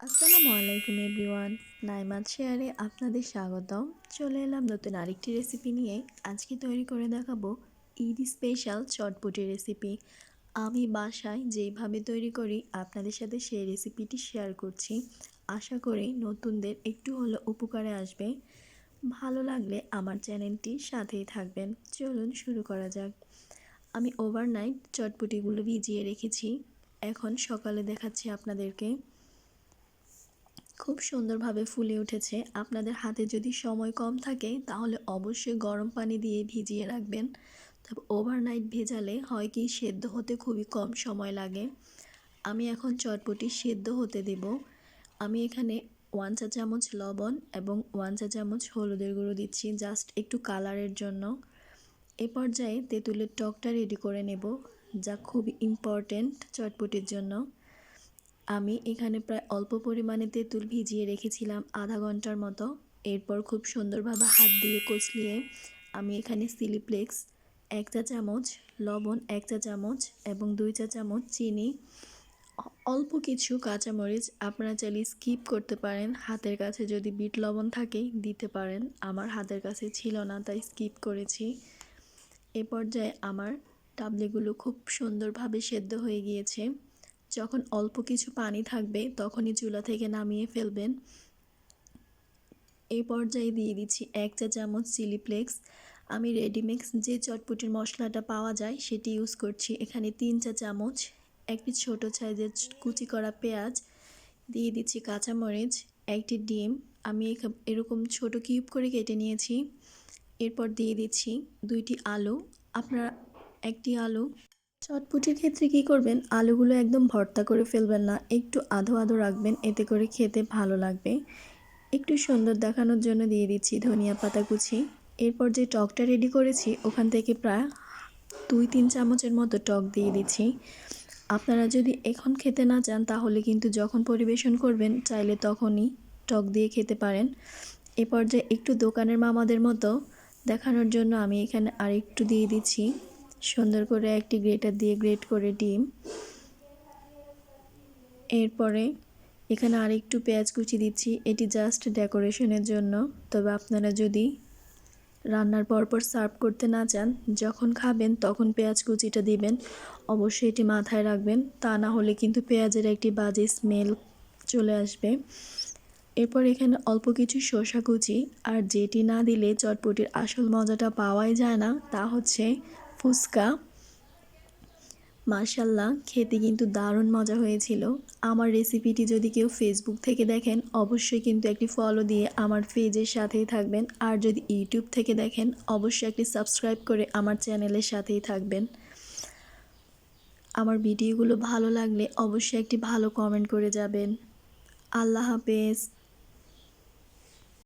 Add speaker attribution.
Speaker 1: আসসালামু আলাইকুম এভরিওয়ান নাইমাত শেয়ারে আপনাদের স্বাগতম। চলে এলাম নতুন আরেকটি রেসিপি নিয়ে। আজকে তৈরি করে দেখাবো ঈদ স্পেশাল চটপটি রেসিপি আমি বাসায় যেইভাবে তৈরি করি, আপনাদের সাথে সেই রেসিপিটি শেয়ার করছি। আশা করি নতুনদের একটু হলো উপকারে আসবে। ভালো লাগলে আমার চ্যানেলটি সাথেই থাকবেন। চলুন শুরু করা যাক। আমি ওভারনাইট চটপটিগুলো ভিজিয়ে রেখেছি। এখন সকালে দেখাচ্ছি আপনাদেরকে। খুব সুন্দরভাবে ফুলে উঠেছে। আপনাদের হাতে যদি সময় কম থাকে, তাহলে অবশ্যই গরম পানি দিয়ে ভিজিয়ে রাখবেন। তবে ওভারনাইট ভেজালে হয় কি, সেদ্ধ হতে খুবই কম সময় লাগে। আমি এখন চটপটি সেদ্ধ হতে দেব। আমি এখানে ওয়ান চা চামচ লবণ এবং ওয়ান চা চামচ হলুদের গুঁড়ো দিচ্ছি জাস্ট একটু কালারের জন্য। এ পর্যায়ে তেঁতুলের টকটা রেডি করে নেব, যা খুব ইম্পর্ট্যান্ট চটপটির জন্য। আমি এখানে প্রায় অল্প পরিমাণে তেঁতুল ভিজিয়ে রেখেছিলাম আধা ঘণ্টার মতো। এরপর খুব সুন্দরভাবে হাত দিয়ে কচলিয়ে আমি এখানে সিলিপ্লেক্স এক চা চামচ, লবণ এক চা চামচ এবং দুই চা চামচ চিনি, অল্প কিছু কাঁচামরিচ আপনারা চাইলে স্কিপ করতে পারেন। হাতের কাছে যদি বিট লবণ থাকে দিতে পারেন। আমার হাতের কাছে ছিল না, তাই স্কিপ করেছি। এ পর্যায়ে আমার টাবলিগুলো খুব সুন্দরভাবে সেদ্ধ হয়ে গিয়েছে। যখন অল্প কিছু পানি থাকবে তখনই চুলা থেকে নামিয়ে ফেলবেন। এই পর্যায়ে দিয়ে দিচ্ছি এক চা চামচ চিলি ফ্লেক্স। আমি রেডিমিক্স যে চটপটির মশলাটা পাওয়া যায় সেটি ইউজ করছি। এখানে তিন চা চামচ একটি ছোট সাইজের কুচি করা পেঁয়াজ, দিয়ে দিচ্ছি কাঁচামরিচ, একটি ডিম। আমি এরকম ছোট কিউব করে কেটে নিয়েছি। এরপর দিয়ে দিচ্ছি দুইটি আলু। আপনারা, একটি আলু চটপুটির ক্ষেত্রে কি করবেন? আলুগুলো একদম ভর্তা করে ফেলবেন না। একটু আধো আধো রাখবেন, এতে করে খেতে ভালো লাগবে। একটু সুন্দর দেখানোর জন্য দিয়ে দিচ্ছি ধনিয়া পাতা কুচি। এরপর যে টকটা রেডি করেছি, ওখান থেকে প্রায় দুই তিন চামচের মতো টক দিয়ে দিচ্ছি। আপনারা যদি এখন খেতে না চান, তাহলে কিন্তু যখন পরিবেশন করবেন, চাইলে তখনই টক দিয়ে খেতে পারেন। এ পর্যায়ে একটু দোকানের মামাদের মতো দেখানোর জন্য আমি এখানে আর একটু দিয়ে দিচ্ছি। সুন্দর করে একটি গ্রেটার দিয়ে গ্রেট করে ডিম। এরপরে এখানে আরেকটু পেঁয়াজ কুচি দিচ্ছি। এটি জাস্ট ডেকোরেশনের জন্য। তবে আপনারা যদি রান্নার পরপর সার্ভ করতে না চান, যখন খাবেন তখন পেঁয়াজ কুচিটা দিবেন। অবশ্যই এটি মাথায় রাখবেন। তা না হলে কিন্তু পেঁয়াজের একটি বাজে স্মেল চলে আসবে। এরপর এখানে অল্প কিছু শসা কুচি। আর যেটি না দিলে চটপটির আসল মজাটা পাওয়াই যায় না, তা হচ্ছে ফুচকা। মার্শাল্লাহ খেতে কিন্তু দারুণ মজা হয়েছিল। আমার রেসিপিটি যদি কেউ ফেসবুক থেকে দেখেন, অবশ্যই কিন্তু একটি ফলো দিয়ে আমার পেজের সাথেই থাকবেন। আর যদি ইউটিউব থেকে দেখেন, অবশ্যই একটি সাবস্ক্রাইব করে আমার চ্যানেলের সাথেই থাকবেন। আমার ভিডিওগুলো ভালো লাগলে অবশ্যই একটি ভালো কমেন্ট করে যাবেন। আল্লাহ হাফেজ।